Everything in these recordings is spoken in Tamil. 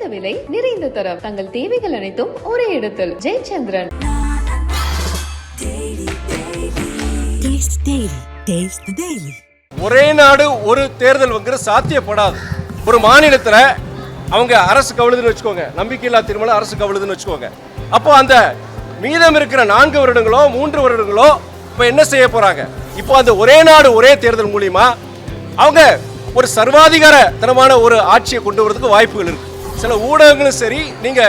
குறைந்த விலை நிறைந்த தரம். தங்கள் தேவைகள் அனைத்தும் ஒரே இடத்தில். ஜெயச்சந்திரன். ஒரே நாடு ஒரு தேர்தல் சாத்தியப்படாது. ஒரு மாநிலத்தில் அவங்க அரசு கவுளுதுன்னு வச்சுக்கோங்க. நம்பிக்கையில்லா திருமணம் அரசு கவுளுதுன்னு வச்சுக்கோங்க. அப்போ அந்த மீதம் இருக்கிற நான்கு வருடங்களோ மூன்று வருடங்களோ இப்போ என்ன செய்ய போறாங்க? இப்போ அந்த ஒரே நாடு ஒரே தேர்தல் மூலியமா அவங்க ஒரு சர்வாதிகார தனமான ஒரு ஆட்சியை கொண்டு வரதுக்கு வாய்ப்புகள் இருக்கு. சில ஊடகங்களும் சரி நீங்க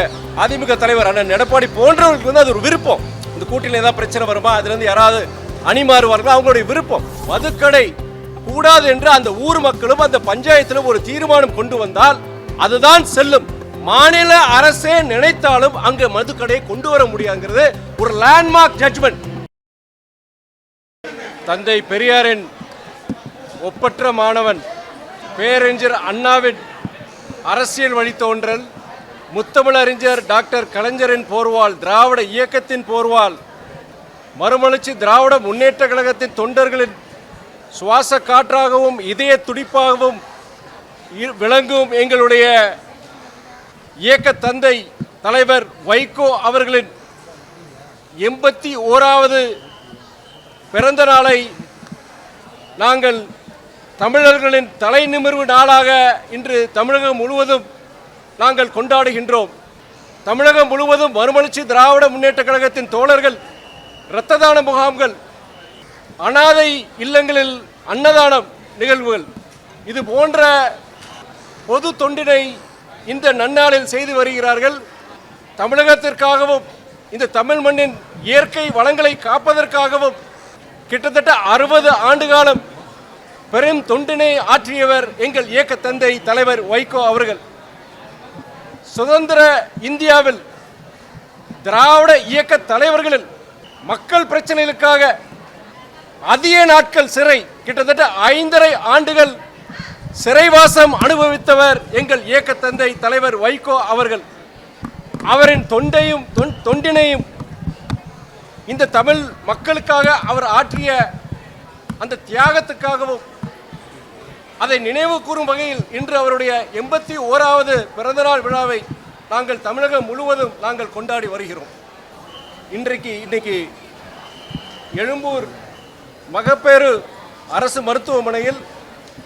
அதிமுக தலைவர் அண்ணன் எடப்பாடி போன்றவர்களுக்கு வந்து அது ஒரு விருப்பம். இந்த கூட்டணியில் ஏதாவது பிரச்சனை வருமா? அதுல இருந்து யாராவது அணி மாறுவார்களோ? அவங்களுடைய விருப்பம். மதுக்கடை கூடாது என்று அந்த ஊர் மக்களும் அந்த பஞ்சாயத்திலும் ஒரு தீர்மானம் கொண்டு வந்தால் அதுதான் செல்லும். மாநில அரசே நினைத்தாலும் அங்கு மதுக்கடையை கொண்டு வர முடியாங்கிறது ஒரு லேண்ட்மார்க் ஜட்ஜ்மெண்ட் தந்தை பெரியாரின் ஒப்பற்ற மாணவன் பேரறிஞர் அண்ணாவின் அரசியல் வழித்தோன்றல் முத்தமிழறிஞர் டாக்டர் கலைஞரின் போர்வால் திராவிட இயக்கத்தின் போர்வால் மறுமலர்ச்சி திராவிட முன்னேற்ற கழகத்தின் தொண்டர்களின் சுவாச காற்றாகவும் இதய துடிப்பாகவும் இ- விளங்கும் எங்களுடைய இயக்க தந்தை தலைவர் வைகோ அவர்களின் எண்பத்தி ஓராவது பிறந்த நாளை நாங்கள் தமிழர்களின் தலை நிமிர்வு நாளாக இன்று தமிழகம் முழுவதும் நாங்கள் கொண்டாடுகின்றோம். தமிழகம் முழுவதும் மறுமலர்ச்சி திராவிட முன்னேற்ற கழகத்தின் தோழர்கள் இரத்த தான முகாம்கள் அனாதை இல்லங்களில் அன்னதானம் நிகழ்வுகள் இது போன்ற பொது தொண்டினை இந்த நன்னாளில் செய்து வருகிறார்கள். தமிழகத்திற்காகவும் இந்த தமிழ் மண்ணின் இயற்கை வளங்களை காப்பதற்காகவும் கிட்டத்தட்ட அறுபது ஆண்டு காலம் பெரும் தொண்டினை ஆற்றியவர் எங்கள் இயக்க தந்தை தலைவர் வைகோ அவர்கள். சுதந்திர இந்தியாவில் திராவிட இயக்க தலைவர்களில் மக்கள் பிரச்சனைகளுக்காக அதிக நாட்கள் சிறை கிட்டத்தட்ட ஐந்தரை ஆண்டுகள் சிறைவாசம் அனுபவித்தவர் எங்கள் இயக்க தந்தை தலைவர் வைகோ அவர்கள். அவரின் தொண்டையும் தொன்- தொண்டினையும் இந்த தமிழ் மக்களுக்காக அவர் ஆற்றிய அந்த தியாகத்துக்காகவும் அதை நினைவு கூறும் வகையில் இன்று அவருடைய எண்பத்தி ஓராவது பிறந்தநாள் விழாவை நாங்கள் தமிழகம் முழுவதும் நாங்கள் கொண்டாடி வருகிறோம். இன்றைக்கு இன்னைக்கு எழும்பூர் மகப்பேறு அரசு மருத்துவமனையில்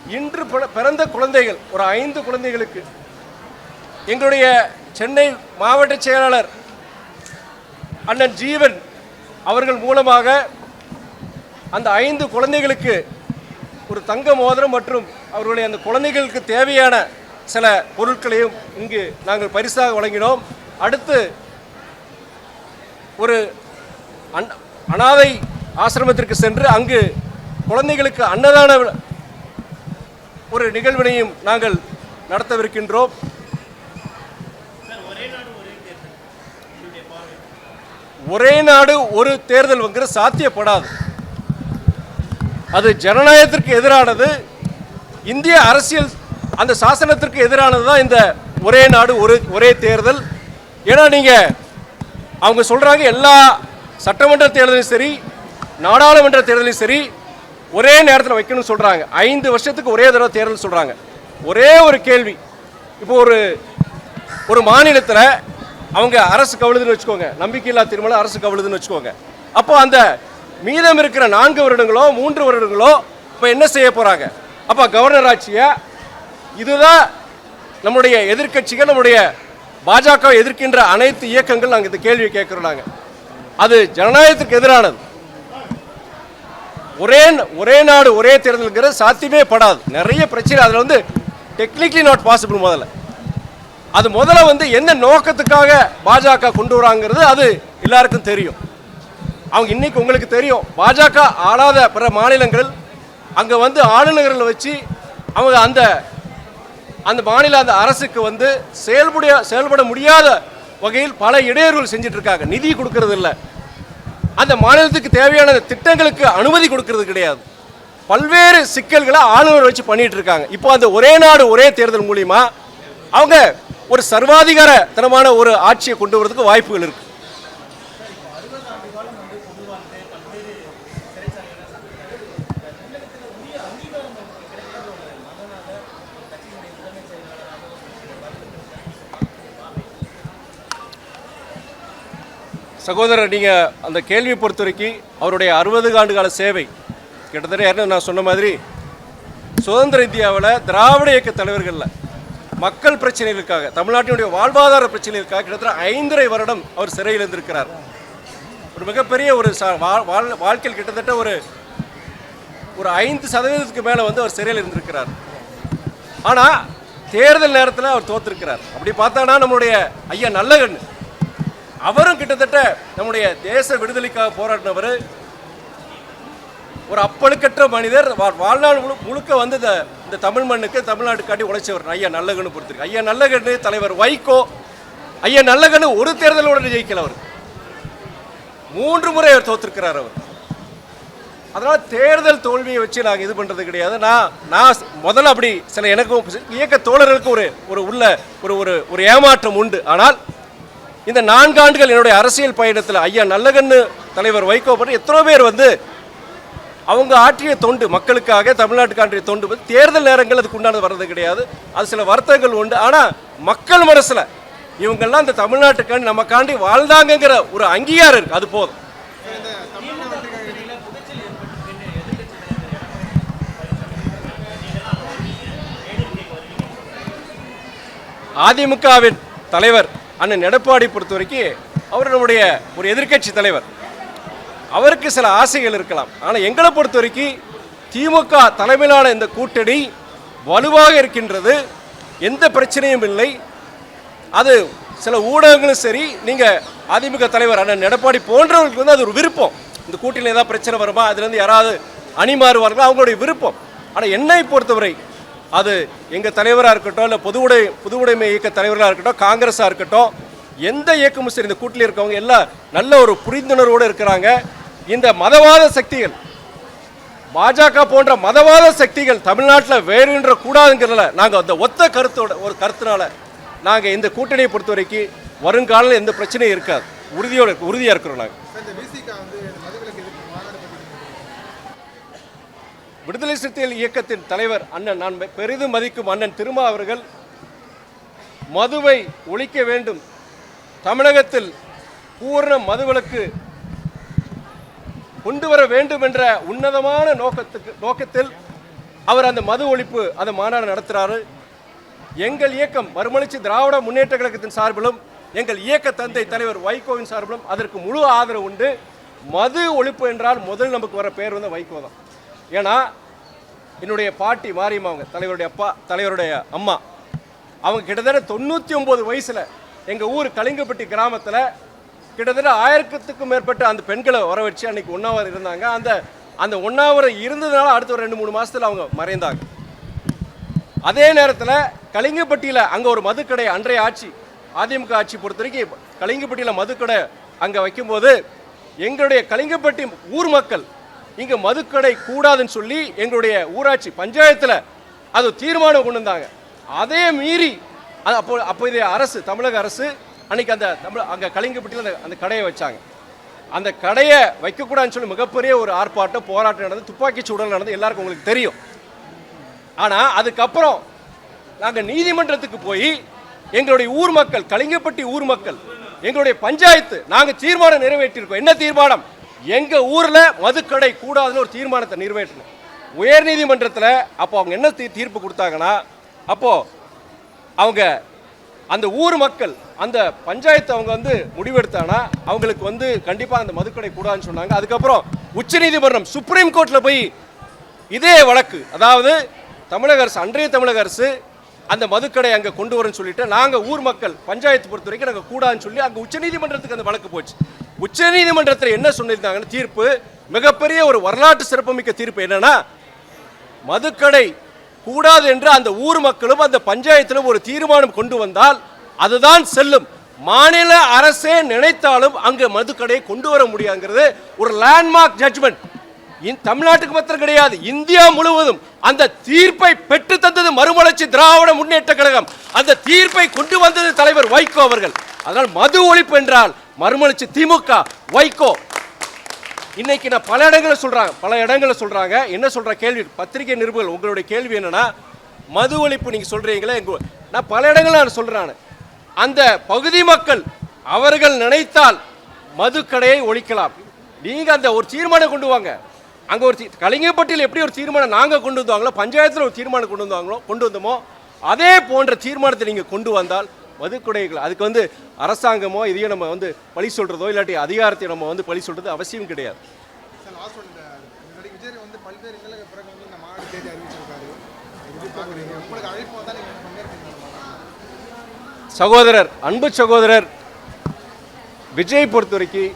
இன்று பிற- பிறந்த குழந்தைகள் ஒரு ஐந்து குழந்தைகளுக்கு எங்களுடைய சென்னை மாவட்ட செயலாளர் அண்ணன் ஜீவன் அவர்கள் மூலமாக அந்த ஐந்து குழந்தைகளுக்கு ஒரு தங்க மோதிரம் மற்றும் அவர்களுடைய அந்த குழந்தைகளுக்கு தேவையான சில பொருட்களையும் இங்கு நாங்கள் பரிசாக வழங்கினோம். அடுத்து ஒரு அன் அனாதை ஆசிரமத்திற்கு சென்று அங்கு குழந்தைகளுக்கு அன்னதான ஒரு நிகழ்வினையும் நாங்கள் நடத்தவிருக்கின்றோம். ஒரே நாடு ஒரு தேர்தல் வந்து சாத்தியப்படாது. அது ஜனநாயகத்திற்கு எதிரானது. இந்திய அரசியல் அந்த சாசனத்திற்கு எதிரானது தான் இந்த ஒரே நாடு ஒரு ஒரே தேர்தல். ஏன்னா நீங்கள் அவங்க சொல்கிறாங்க எல்லா சட்டமன்ற தேர்தலும் சரி நாடாளுமன்ற தேர்தலும் சரி ஒரே நேரத்தில் வைக்கணும்னு சொல்கிறாங்க ஐந்து வருஷத்துக்கு ஒரே தடவை தேர்தல் சொல்கிறாங்க ஒரே ஒரு கேள்வி. இப்போ ஒரு ஒரு மாநிலத்தில் அவங்க அரசு கவிழுதுன்னு வச்சுக்கோங்க. நம்பிக்கையில்லா திருமணம் அரசு கவிழுதுன்னு வச்சுக்கோங்க. அப்போ அந்த மீதம் இருக்கிற நான்கு வருடங்களோ மூன்று வருடங்களோ இப்போ என்ன செய்ய போகிறாங்க அப்போ கவர்னர் ஆட்சியை இதுதான் நம்முடைய எதிர்க்கட்சிகள் நம்முடைய பாஜக எதிர்க்கின்ற அனைத்து இயக்கங்கள் நாங்கள் இந்த கேள்வியை கேட்குறோம் நாங்கள் அது ஜனநாயகத்துக்கு எதிரானது. ஒரே ஒரே நாடு ஒரே தேர்தலுங்கிற சாத்தியமே படாது. நிறைய பிரச்சனை அதில் வந்து டெக்னிக்கலி நாட் பாசிபிள் முதல்ல. அது முதல்ல வந்து என்ன நோக்கத்துக்காக பாஜக கொண்டு வராங்கிறது அது எல்லாருக்கும் தெரியும். அவங்க இன்னைக்கு உங்களுக்கு தெரியும். பாஜக ஆளாத பிற மாநிலங்கள் அங்கே வந்து ஆளுநர்களை வச்சு அவங்க அந்த அந்த மாநில அந்த அரசுக்கு வந்து செயல்பட செயல்பட முடியாத வகையில் பல இடையூறுகள் செஞ்சுட்டு இருக்காங்க நிதி கொடுக்கறது இல்லை அந்த மாநிலத்துக்கு தேவையான திட்டங்களுக்கு அனுமதி கொடுக்கறது கிடையாது. பல்வேறு சிக்கல்களை ஆளுநர் வச்சு பண்ணிட்டு இருக்காங்க இப்போ அந்த ஒரே நாடு ஒரே தேர்தல் மூலியமா அவங்க ஒரு சர்வாதிகார தனமான ஒரு ஆட்சியை கொண்டு வரதுக்கு வாய்ப்புகள் இருக்கு. சகோதரர் நீங்கள் அந்த கேள்வியை பொறுத்த வரைக்கும் அவருடைய அறுபது ஆண்டு கால சேவை கிட்டத்தட்ட யாருன்னு நான் சொன்ன மாதிரி சுதந்திர இந்தியாவில் திராவிட இயக்க தலைவர்களில் மக்கள் பிரச்சனைகளுக்காக தமிழ்நாட்டினுடைய வாழ்வாதார பிரச்சனைகளுக்காக கிட்டத்தட்ட ஐந்தரை வருடம் அவர் சிறையில் இருந்திருக்கிறார். ஒரு மிகப்பெரிய ஒரு வா- வாழ்- வாழ்க்கையில் கிட்டத்தட்ட ஒரு ஒரு ஐந்து சதவீதத்துக்கு மேலே வந்து அவர் சிறையில் இருந்திருக்கிறார். ஆனால் தேர்தல் நேரத்தில் அவர் தோத்திருக்கிறார். அப்படி பார்த்தானா நம்மளுடைய ஐயா நல்லகண்ணு. அவரும் கிட்டத்தட்ட நம்முடைய தேச விடுதலைக்காக போராடினவர். ஒரு அப்பழுக்கற்ற மனிதர் வா- வாழ்நாள் முழு முழுக்க வந்து இந்த இந்த தமிழ் மண்ணுக்கு தமிழ்நாட்டுக்காண்டி உழைச்சவர் ஐயா நல்லகன்னு பொறுத்திருக்கு. ஐயா நல்லகன்னு தலைவர் வைகோ ஐயா நல்லகன்னு ஒரு தேர்தலோட ஜெயிக்கல அவர். மூன்று முறை அவர் தோத்திருக்கிறார் அவர். அதனால் தேர்தல் தோல்வியை வச்சு நாங்கள் இது பண்ணுறது கிடையாது. நான் நான் முதல்ல அப்படி சில எனக்கும் இயக்க தோழர்களுக்கு ஒரு ஒரு உள்ள ஒரு ஒரு ஒரு ஏமாற்றம் உண்டு. ஆனால் இந்த நான்கு ஆண்டுகள் என்னுடைய அரசியல் பயணத்தில் ஐயா நல்லகண்ணு தலைவர் வைகோ பற்றி எத்தனை பேர் வந்து அவங்க ஆற்றிய தொண்டு மக்களுக்காக தமிழ்நாட்டுக்கு ஆற்றிய தொண்டு வந்து தேர்தல் நேரங்கள் அதுக்கு உண்டானது வர்றது கிடையாது. அது சில வருத்தங்கள் உண்டு. ஆனால் மக்கள் மனசில் இவங்கெல்லாம் இந்த தமிழ்நாட்டுக்காண்டி நமக்காண்டி வாழ்ந்தாங்கங்கிற ஒரு அங்கீகாரம் இருக்குது அது போதும். அதிமுகவின் தலைவர் அண்ணன் எடப்பாடி பொறுத்த வரைக்கும் அவர் நம்முடைய ஒரு எதிர்க்கட்சி தலைவர். அவருக்கு சில ஆசைகள் இருக்கலாம். ஆனால் எங்களை பொறுத்த வரைக்கும் திமுக தலைமையிலான இந்த கூட்டணி வலுவாக இருக்கின்றது. எந்த பிரச்சனையும் இல்லை. அது சில ஊடகங்களும் சரி நீங்கள் அதிமுக தலைவர் அண்ணன் எடப்பாடி போன்றவர்களுக்கு வந்து அது ஒரு விருப்பம். இந்த கூட்டணியில் ஏதாவது பிரச்சனை வருமா? அதுலேருந்து யாராவது அணி மாறுவார்களோ? அவங்களுடைய விருப்பம். ஆனால் என்னை பொறுத்தவரை அது எங்கள் தலைவராக இருக்கட்டும் இல்லை பொது உடை பொது உடைமை இயக்க தலைவராக இருக்கட்டும் காங்கிரஸாக இருக்கட்டும் எந்த இயக்கமும் சரி இந்த கூட்டில் இருக்கவங்க எல்லாம் நல்ல ஒரு புரிந்துணர்வோடு இருக்கிறாங்க. இந்த மதவாத சக்திகள் பாஜக போன்ற மதவாத சக்திகள் தமிழ்நாட்டில் வேறுன்ற கூடாதுங்கிறதுல நாங்கள் அந்த ஒத்த கருத்தோட ஒரு கருத்தினால நாங்கள் இந்த கூட்டணியை பொறுத்த வரைக்கும் வருங்காலில் எந்த பிரச்சனையும் இருக்காது. உறுதியோடு உறுதியாக இருக்கிறோம் நாங்கள் விடுதலை சிறுத்தைகள் இயக்கத்தின் தலைவர் அண்ணன் நான் பெரிதும் மதிக்கும் அண்ணன் திருமா அவர்கள் மதுவை ஒழிக்க வேண்டும். தமிழகத்தில் பூர்ண மதுவிலக்கு கொண்டு வர வேண்டும் என்ற உன்னதமான நோக்கத்துக்கு நோக்கத்தில் அவர் அந்த மது ஒழிப்பு அந்த மாநாடு நடத்துகிறாரு எங்கள் இயக்கம் மறுமலிச்சு திராவிட முன்னேற்ற கழகத்தின் சார்பிலும் எங்கள் இயக்க தந்தை தலைவர் வைகோவின் சார்பிலும் அதற்கு முழு ஆதரவு உண்டு. மது ஒழிப்பு என்றால் முதல் நமக்கு வர பேர் வந்து வைகோ தான். ஏன்னா என்னுடைய பாட்டி மாரியம்மா அவங்க தலைவருடைய அப்பா தலைவருடைய அம்மா அவங்க கிட்டத்தட்ட தொண்ணூற்றி ஒம்பது வயசில் எங்கள் ஊர் கலிங்கப்பட்டி கிராமத்தில் கிட்டத்தட்ட ஆயிரத்துக்கும் மேற்பட்ட அந்த பெண்களை வர வச்சு அன்னைக்கு ஒன்றாவது இருந்தாங்க. அந்த அந்த ஒன்றாவது இருந்ததுனால அடுத்த ஒரு ரெண்டு மூணு மாதத்தில் அவங்க மறைந்தாங்க. அதே நேரத்தில் கலிங்கப்பட்டியில் அங்கே ஒரு மதுக்கடை அன்றைய ஆட்சி அதிமுக ஆட்சி பொறுத்த வரைக்கும் கலிங்கப்பட்டியில் மதுக்கடை அங்கே வைக்கும்போது எங்களுடைய கலிங்கப்பட்டி ஊர் மக்கள் இங்கே மதுக்கடை கூடாதுன்னு சொல்லி எங்களுடைய ஊராட்சி பஞ்சாயத்தில் அது தீர்மானம் கொண்டு வந்தாங்க. அதே மீறி அது அப்போ அப்போதைய அரசு தமிழக அரசு அன்னைக்கு அந்த தமிழ் அங்கே கலிங்கப்பட்டியில் அந்த அந்த கடையை வச்சாங்க. அந்த கடையை வைக்கக்கூடாதுன்னு சொல்லி மிகப்பெரிய ஒரு ஆர்ப்பாட்டம் போராட்டம் நடந்து துப்பாக்கி சூடல் நடந்து எல்லாருக்கும் உங்களுக்கு தெரியும். ஆனால் அதுக்கப்புறம் நாங்கள் நீதிமன்றத்துக்கு போய் எங்களுடைய ஊர் மக்கள் கலிங்கப்பட்டி ஊர் மக்கள் எங்களுடைய பஞ்சாயத்து நாங்கள் தீர்மானம் நிறைவேற்றியிருக்கோம் என்ன தீர்மானம்? எங்கள் ஊரில் மதுக்கடை கூடாதுன்னு ஒரு தீர்மானத்தை நிறைவேற்றினேன். உயர்நீதிமன்றத்தில் அப்போ அவங்க என்ன தீ- தீர்ப்பு கொடுத்தாங்கன்னா அப்போது அவங்க அந்த ஊர் மக்கள் அந்த பஞ்சாயத்து அவங்க வந்து முடிவெடுத்தாங்கன்னா அவங்களுக்கு வந்து கண்டிப்பாக அந்த மதுக்கடை கூடாதுன்னு சொன்னாங்க. அதுக்கப்புறம் உச்சநீதிமன்றம் சுப்ரீம் கோர்ட்டில் போய் இதே வழக்கு அதாவது தமிழக அரசு அன்றைய தமிழக அரசு அந்த மதுக்கடை அங்கே கொண்டு வரேன்னு சொல்லிட்டு நாங்கள் ஊர் மக்கள் பஞ்சாயத்து பொறுத்த வரைக்கும் நாங்கள் கூடாதுன்னு சொல்லி அங்கே உச்சநீதிமன்றத்துக்கு அந்த வழக்கு போச்சு. உச்சநீதிமன்றத்தில் என்ன சொல்லியிருந்தாங்கன்னு தீர்ப்பு மிகப்பெரிய ஒரு வரலாற்று சிறப்புமிக்க தீர்ப்பு என்னன்னா மதுக்கடை கூடாது என்று அந்த ஊர் மக்களும் அந்த பஞ்சாயத்திலும் ஒரு தீர்மானம் கொண்டு வந்தால் அதுதான் செல்லும். மாநில அரசே நினைத்தாலும் அங்கு மதுக்கடையை கொண்டு வர முடியாதுங்கிறது ஒரு லேண்ட்மார்க் ஜட்ஜ்மெண்ட் தமிழ்நாட்டுக்கு மாத்திரம் கிடையாது இந்தியா முழுவதும் அந்த தீர்ப்பை பெற்று தந்தது மறுமலர்ச்சி திராவிட முன்னேற்ற கழகம். அந்த தீர்ப்பை கொண்டு வந்தது தலைவர் வைகோ அவர்கள். அதனால் மது ஒழிப்பு என்றால் மறுமலிச்சு திமுக வைகோ. இன்னைக்கு நான் பல இடங்களில் சொல்கிறாங்க பல இடங்களில் சொல்கிறாங்க என்ன சொல்கிற கேள்வி? பத்திரிகை நிருபர்கள் உங்களுடைய கேள்வி என்னென்னா மது ஒழிப்பு நீங்கள் சொல்கிறீங்களே எங்கள் நான் பல இடங்களில் நான் சொல்கிறேன் அந்த பகுதி மக்கள் அவர்கள் நினைத்தால் மதுக்கடையை ஒழிக்கலாம். நீங்கள் அந்த ஒரு தீர்மானம் கொண்டு வாங்க. அங்கே ஒரு கலிங்கப்பட்டியில் எப்படி ஒரு தீர்மானம் நாங்கள் கொண்டு வந்தாங்களோ பஞ்சாயத்தில் ஒரு தீர்மானம் கொண்டு வந்தாங்களோ கொண்டு வந்தோமோ அதே போன்ற தீர்மானத்தை நீங்கள் கொண்டு வந்தால் மதுக்கடைகள். அதுக்கு வந்து அரசாங்கமோ இதையும் நம்ம வந்து பழி சொல்றதோ இல்லாட்டி அதிகாரத்தை நம்ம வந்து பழி சொல்றது அவசியம் கிடையாது. சகோதரர் அன்பு சகோதரர் விஜய் பொறுத்த வரைக்கும்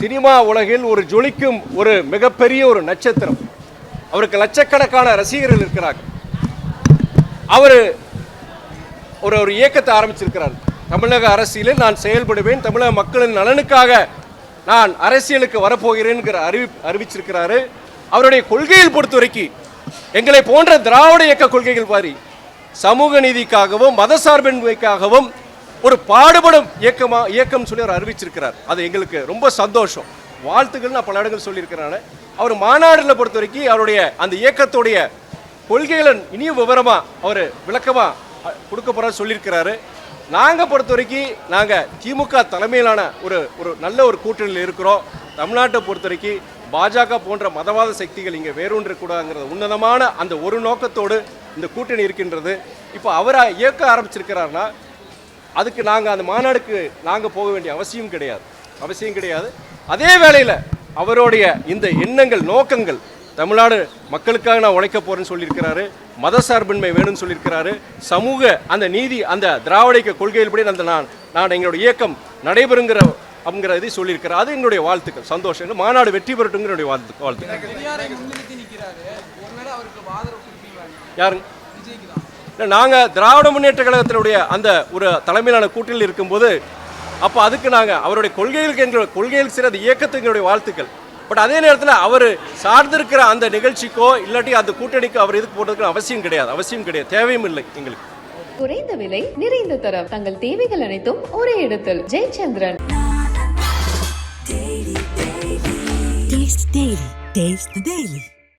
சினிமா உலகில் ஒரு ஜொலிக்கும் ஒரு மிகப்பெரிய ஒரு நட்சத்திரம். அவருக்கு லட்சக்கணக்கான ரசிகர்கள் இருக்கிறாங்க அவர் ஒரு ஒரு இயக்கத்தை ஆரம்பிச்சிருக்கிறார். தமிழக அரசியலில் நான் செயல்படுவேன் தமிழக மக்களின் நலனுக்காக நான் அரசியலுக்கு வரப்போகிறேன்ங்கிற அறிவி அறிவிச்சிருக்கிறாரு. அவருடைய கொள்கையில் பொறுத்த வரைக்கும் எங்களை போன்ற திராவிட இயக்க கொள்கைகள் மாதிரி சமூக நீதிக்காகவும் மதசார்பின்மைக்காகவும் ஒரு பாடுபடும் இயக்கமா இயக்கம் சொல்லி அவர் அறிவிச்சிருக்கிறார். அது எங்களுக்கு ரொம்ப சந்தோஷம். வாழ்த்துக்கள் நான் பல இடங்கள் சொல்லியிருக்கிறேன் அவர் மாநாடுல பொறுத்த வரைக்கும் அவருடைய அந்த இயக்கத்துடைய கொள்கைகளை இனியும் விவரமா அவர் விளக்கமா கொடுக்க போற சொல்லியிருக்கிறாரு. நாங்கள் பொறுத்த வரைக்கும் நாங்கள் திமுக தலைமையிலான ஒரு ஒரு நல்ல ஒரு கூட்டணியில் இருக்கிறோம். தமிழ்நாட்டை பொறுத்த வரைக்கும் பாஜக போன்ற மதவாத சக்திகள் இங்கே வேரூன்ற கூடாதுங்கிறது உன்னதமான அந்த ஒரு நோக்கத்தோடு இந்த கூட்டணி இருக்கின்றது. இப்போ அவரை இயக்க ஆரம்பிச்சிருக்கிறாருன்னா அதுக்கு நாங்கள் அந்த மாநாடுக்கு நாங்கள் போக வேண்டிய அவசியம் கிடையாது. அவசியம் கிடையாது. அதே வேளையில் அவருடைய இந்த எண்ணங்கள் நோக்கங்கள் தமிழ்நாடு மக்களுக்காக நான் உழைக்க போகிறேன்னு சொல்லியிருக்கிறாரு. மதசார்பின்மை வேணும்னு சொல்லியிருக்கிறாரு. சமூக அந்த நீதி அந்த திராவிட கொள்கையில்படி கொள்கையின்படி அந்த நான் நான் எங்களுடைய இயக்கம் நடைபெறுங்கிற அப்படிங்கிற இதை சொல்லியிருக்கிறார். அது என்னுடைய வாழ்த்துக்கள். சந்தோஷம். மாநாடு வெற்றி பெறட்டுங்கிற என்னுடைய வாழ்த்து வாழ்த்துக்கள். அவருக்கு ஆதரவு யாருங்க? இல்லை நாங்கள் திராவிட முன்னேற்ற கழகத்தினுடைய அந்த ஒரு தலைமையிலான கூட்டில் இருக்கும்போது அப்போ அதுக்கு நாங்கள் அவருடைய கொள்கைகளுக்கு எங்களுடைய கொள்கைகளுக்கு சில இயக்கத்துக்கு எங்களுடைய வாழ்த்துக்கள். பட் அதே நேரத்தில் அவர் சார்ந்திருக்கிற அந்த நிகழ்ச்சிக்கோ இல்லாட்டி அந்த கூட்டணிக்கோ அவர் இதுக்கு போடுறதுக்கு அவசியம் கிடையாது. அவசியம் கிடையாது. தேவையும் இல்லை எங்களுக்கு. குறைந்த விலை நிறைந்த தரம். தங்கள் தேவைகள் அனைத்தும் ஒரே இடத்தில். Jayachandran. Taste the Daily. Taste the Daily.